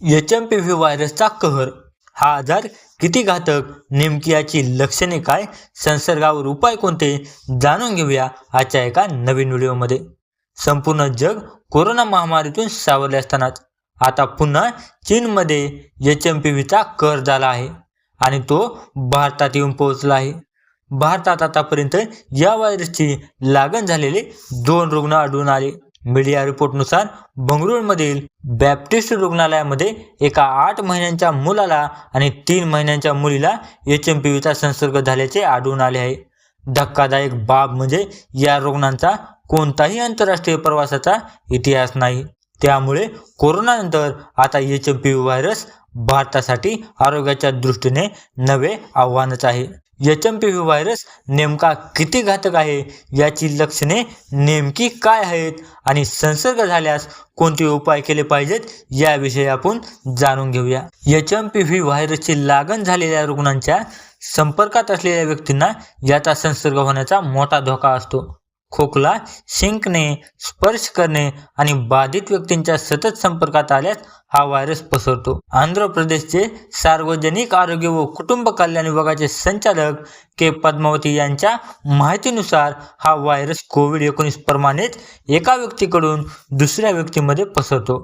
H M P V व्हायरसचा कहर. हा आजार किती घातक नेमकी याची लक्षणे काय संसर्गावर उपाय कोणते जाणून घेऊया आजच्या एका नवीन व्हिडिओमध्ये. संपूर्ण जग कोरोना महामारीतून सावरले असतानाच. आता पुन्हा चीनमध्ये एच एम पी व्हीचा कहर झाला आहे आणि तो भारतात येऊन पोहोचला आहे. भारतात आतापर्यंत या व्हायरसची लागण झालेले दोन रुग्ण आढळून आले. मीडिया रिपोर्टनुसार बंगळुरूमधील बॅप्टिस्ट रुग्णालयामध्ये एका आठ महिन्यांच्या मुलाला आणि तीन महिन्यांच्या मुलीला एच एम पी व्हीचा संसर्ग झाल्याचे आढळून आले आहे. धक्कादायक बाब म्हणजे या रुग्णांचा कोणताही आंतरराष्ट्रीय प्रवासाचा इतिहास नाही. त्यामुळे कोरोनानंतर आता H M P V virus भारतासाठी आरोग्याच्या दृष्टीने नवे आव्हानच आहे. H M P V virus नेमका किती घातक आहे? याची लक्षणे नेमकी काय आहेत? आणि संसर्ग झाल्यास कोणते उपाय केले पाहिजेत? याविषयी आपण जाणून घेऊया. एच एम पी व्ही व्हायरसची लागण झालेल्या रुग्णांच्या संपर्कात असलेल्या व्यक्तींना याचा संसर्ग होण्याचा मोठा धोका असतो. खोकला शिंकणे स्पर्श करणे आणि बाधित व्यक्तींच्या सतत संपर्कात आल्यास हा व्हायरस पसरतो. आंध्र प्रदेशचे सार्वजनिक आरोग्य व कुटुंब कल्याण विभागाचे संचालक के. पद्मावती यांच्या माहितीनुसार हा व्हायरस कोविड एकोणीस प्रमाणेच एका व्यक्तीकडून दुसऱ्या व्यक्तीमध्ये पसरतो.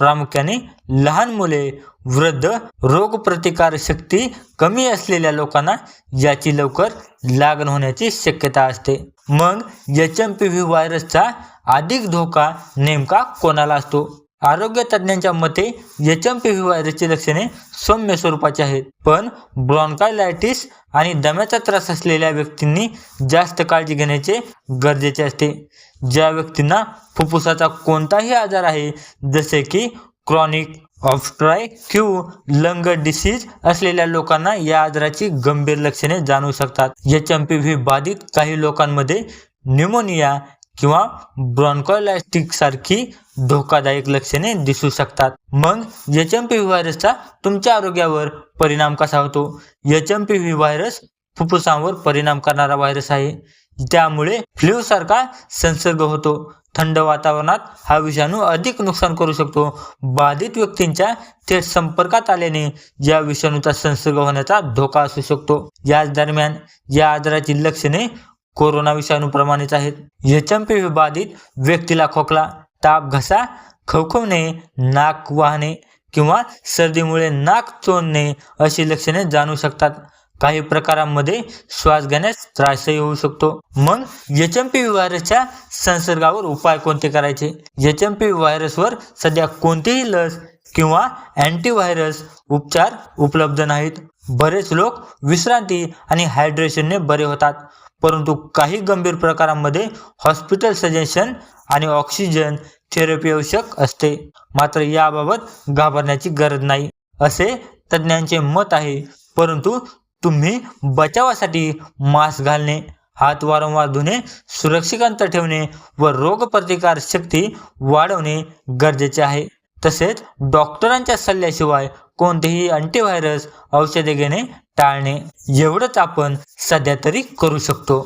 प्रामुख्याने लहान मुले वृद्ध रोगप्रतिकार शक्ती कमी असलेल्या लोकांना याची लवकर लागण होण्याची शक्यता असते. मग एच एम पी व्ही व्हायरसचा अधिक धोका नेमका कोणाला असतो? आरोग्य तज्ज्ञांच्या मते एच एम पी व्ही व्हायरसची लक्षणे सौम्य स्वरूपाची आहेत. पण ब्रॉन्कायलायटिस आणि दम्याचा त्रास असलेल्या व्यक्तींनी जास्त काळजी घेण्याचे गरजेचे असते. ज्या व्यक्तींना फुफ्फुसाचा कोणताही आजार आहे जसे की क्रॉनिक ऑब्स्ट्रायक्यू लंग डिसीज असलेल्या लोकांना या आजाराची गंभीर लक्षणे जाणवू शकतात. एच एम पी व्ही बाधित काही लोकांमध्ये न्यूमोनिया किंवा ब्रॉन्कोलायटिक सारखी धोकादायक लक्षणे दिसू शकतात. मग एच एम पी व्ही व्हायरसचा तुमच्या आरोग्यावर परिणाम कसा होतो? H M P V virus फुफ्फुसांवर परिणाम करणारा व्हायरस आहे. त्यामुळे फ्ल्यू सारखा संसर्ग होतो. थंड वातावरणात हा विषाणू अधिक नुकसान करू शकतो. बाधित व्यक्तींच्या थेट संपर्कात आल्याने या विषाणूचा संसर्ग होण्याचा धोका असू शकतो. याच दरम्यान या आजाराची लक्षणे कोरोना विषाणूप्रमाणेच आहेत. एच एम पी व्ही बाधित व्यक्तीला खोकला ताप घसा खवखवणे नाक वाहणे किंवा सर्दीमुळे नाक चोळणे अशी लक्षणे जाणू शकतात. काही प्रकारांमध्ये श्वास घेण्यास त्रासही होऊ शकतो. मग एच एम पी व्हायरसच्या संसर्गावर उपाय कोणते करायचे? एच एम पी व्हायरसवर सध्या कोणतीही लस किंवा अँटीव्हायरस उपचार उपलब्ध नाहीत. बरेच लोक विश्रांती आणि हायड्रेशनने बरे होतात. परंतु काही गंभीर प्रकारांमध्ये हॉस्पिटल सजेशन आणि ऑक्सिजन थेरपी आवश्यक असते. मात्र याबाबत घाबरण्याची गरज नाही असे तज्ज्ञांचे मत आहे. परंतु तुम्ही बचावासाठी मास्क घालणे हात वारंवार धुणे सुरक्षित अंतर ठेवणे व रोगप्रतिकार शक्ती वाढवणे गरजेचे आहे. तसेच डॉक्टरांच्या सल्ल्याशिवाय कोणतेही अँटीव्हायरस औषधे घेणे टाळणे. एवढंच आपण सध्या तरी करू शकतो.